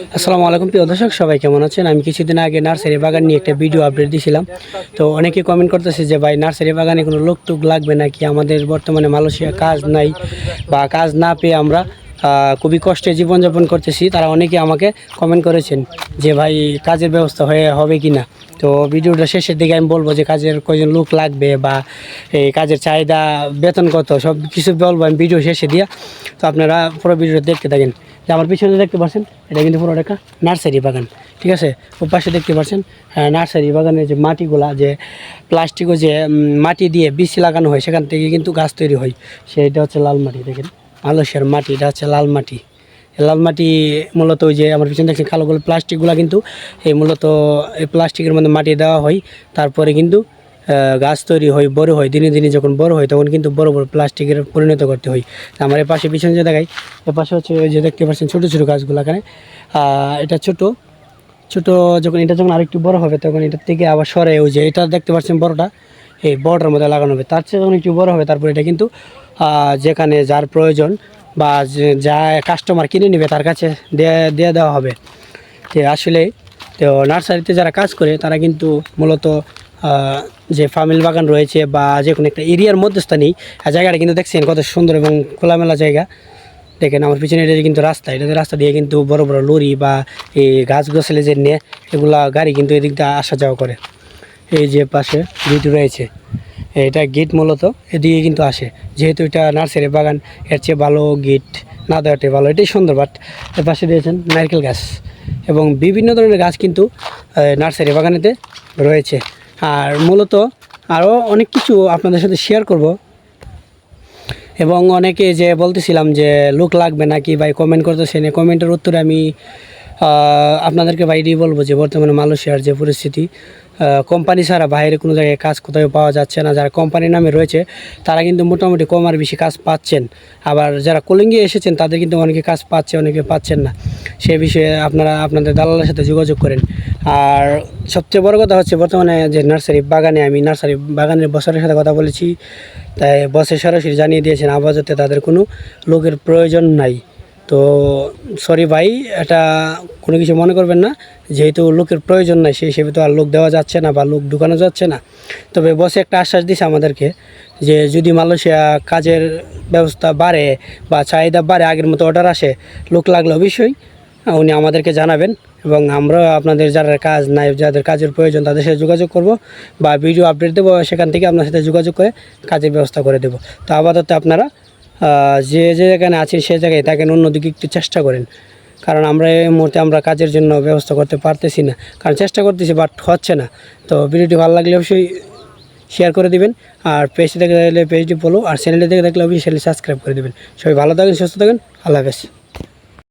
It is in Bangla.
আসসালামু আলাইকুম, প্রিয় দর্শক, সবাই কেমন আছেন? আমি কিছুদিন আগে নার্সারি বাগান নিয়ে একটা ভিডিও আপডেট দিয়েছিলাম তো অনেকে কমেন্ট করতেছে যে, ভাই, নার্সারি বাগানে কোনো লোক টুক লাগবে নাকি? আমাদের বর্তমানে মালয়েশিয়া কাজ নাই বা কাজ না পেয়ে আমরা খুবই কষ্টে জীবনযাপন করতেছি। তারা অনেকে আমাকে কমেন্ট করেছেন যে, ভাই, কাজের ব্যবস্থা হয়ে, হবে কি না তো ভিডিওটা শেষের দিকে আমি বলব যে, কাজের কয়জন লোক লাগবে বা এই কাজের চাহিদা, বেতন কত, সব কিছু বলব আমি ভিডিও শেষে দিয়া। তো আপনারা পুরো ভিডিওটা দেখতে থাকেন। যে আমার পিছনে দেখতে পাচ্ছেন, এটা কিন্তু পুরো একটা নার্সারি বাগান, ঠিক আছে? ও পাশে দেখতে পাচ্ছেন নার্সারি বাগানের যে মাটিগুলা, যে প্লাস্টিকও যে মাটি দিয়ে বিচি লাগানো হয়, সেখান থেকে কিন্তু গাছ তৈরি হয়। সেটা হচ্ছে লাল মাটি, দেখেন। মালয়েশিয়ার মাটি, এটা হচ্ছে লাল মাটি। লাল মাটি মূলত ওই যে আমার পিছনে দেখছেন, কালো কালো প্লাস্টিকগুলো কিন্তু এই মূলত এই প্লাস্টিকের মধ্যে মাটি দেওয়া হয়। তারপরে কিন্তু গাছ তৈরি হয়, বড় হয়, দিনে দিনে যখন বড় হয়, তখন কিন্তু বড় বড় প্লাস্টিকের পরিণত করতে হয়। আমার এর পাশে পিছনে যে দেখাই এর পাশে হচ্ছে ওই যে দেখতে পাচ্ছেন ছোটো ছোটো গাছগুলো এখানে। এটা ছোট, ছোটো যখন এটা যখন আরেকটু বড় হবে, তখন এটার থেকে আবার সরে ওই যে, এটা দেখতে পাচ্ছেন বড়টা, এই বড়টার মধ্যে লাগানো হবে। তার চেয়ে যখন একটু বড় হবে, তারপর এটা কিন্তু যেখানে যার প্রয়োজন বা যে- কাস্টমার কিনে নেবে, তার কাছে দিয়ে দেওয়া হবে। যে আসলে তো নার্সারিতে যারা কাজ করে, তারা কিন্তু মূলত যে ফামিল বাগান রয়েছে বা যে কোনো একটা এরিয়ার মধ্যস্থানেই জায়গাটা কিন্তু দেখছেন কত সুন্দর এবং খোলামেলা জায়গা। দেখেন আমার পিছনে এটা কিন্তু রাস্তা, এটা রাস্তা দিয়ে কিন্তু বড় বড় লরি বা এই গাছ গোছালে যে নিয়ে এগুলা গাড়ি কিন্তু এদিক দিয়ে আসা যাওয়া করে। এই যে পাশে গেট রয়েছে, এটা গেট মূলত, এদিকে কিন্তু আসে। যেহেতু এটা নার্সারি বাগান, এর চেয়ে ভালো গেট না দেওয়াটাই ভালো, এটাই সুন্দর, বাট এর পাশে দিয়েছেন নারকেল গাছ। এবং বিভিন্ন ধরনের গাছ কিন্তু নার্সারি বাগানেতে রয়েছে। আর মূলত আরও অনেক কিছু আপনাদের সাথে শেয়ার করব। এবং অনেকে যে বলতেছিলাম যে, লুক লাগবে নাকি? ভাই কমেন্ট করতেছেন কমেন্টের উত্তরে আমি আপনাদেরকে বাইরেই বলব যে, বর্তমানে মালয়েশিয়ার যে পরিস্থিতি কোম্পানি ছাড়া বাইরে কোনো জায়গায় কাজ কোথাও পাওয়া যাচ্ছে না। যারা কোম্পানির নামে রয়েছে, তারা কিন্তু মোটামুটি কম আর বেশি কাজ পাচ্ছেন। আবার যারা কলিঙ্গে এসেছেন, তাদের কিন্তু অনেকে কাজ পাচ্ছে, অনেকে পাচ্ছেন না। সে বিষয়ে আপনারা আপনাদের দালালের সাথে যোগাযোগ করেন। আর সবচেয়ে বড় কথা হচ্ছে বর্তমানে যে নার্সারি বাগানে আমি নার্সারি বাগানের বছরের সাথে কথা বলেছি। তাই বসে সরাসরি জানিয়ে দিয়েছেন আপাতত তাদের কোনো লোকের প্রয়োজন নাই। তো সরি ভাই, এটা কোনো কিছু মনে করবেন না। যেহেতু লোকের প্রয়োজন নাই সেই হিসেবে তো আর লোক দেওয়া যাচ্ছে না বা লোক ঢুকানো যাচ্ছে না। তবে বসে একটা আশ্বাস দিছে আমাদেরকে যে যদি মালয়েশিয়া কাজের ব্যবস্থা বাড়ে বা চাহিদা বাড়ে, আগের মতো অর্ডার আসে, লোক লাগলে অবশ্যই উনি আমাদেরকে জানাবেন এবং আমরা আপনাদের যারা কাজ নাই, যাদের কাজের প্রয়োজন তাদের সাথে যোগাযোগ করব বা ভিডিও আপডেট দেবো, সেখান থেকে আপনার সাথে যোগাযোগ করে কাজের ব্যবস্থা করে দেবো। তো আপাতত আপনারা যে যে জায়গায় আছেন সে জায়গায় থাকেন অন্যদিকে একটু চেষ্টা করেন। কারণ আমরা এই মুহূর্তে আমরা কাজের জন্য ব্যবস্থা করতে পারতেছি না। কারণ চেষ্টা করতেছি বাট হচ্ছে না। তো ভিডিওটি ভালো লাগলে অবশ্যই শেয়ার করে দিবেন, আর পেজটি দেখে দেখলে পেজটি ফলো আর চ্যানেলটি দেখে দেখলে অবশ্যই সাবস্ক্রাইব করে দেবেন। সবাই ভালো থাকেন, সুস্থ থাকেন, আল্লাহ হাফেজ।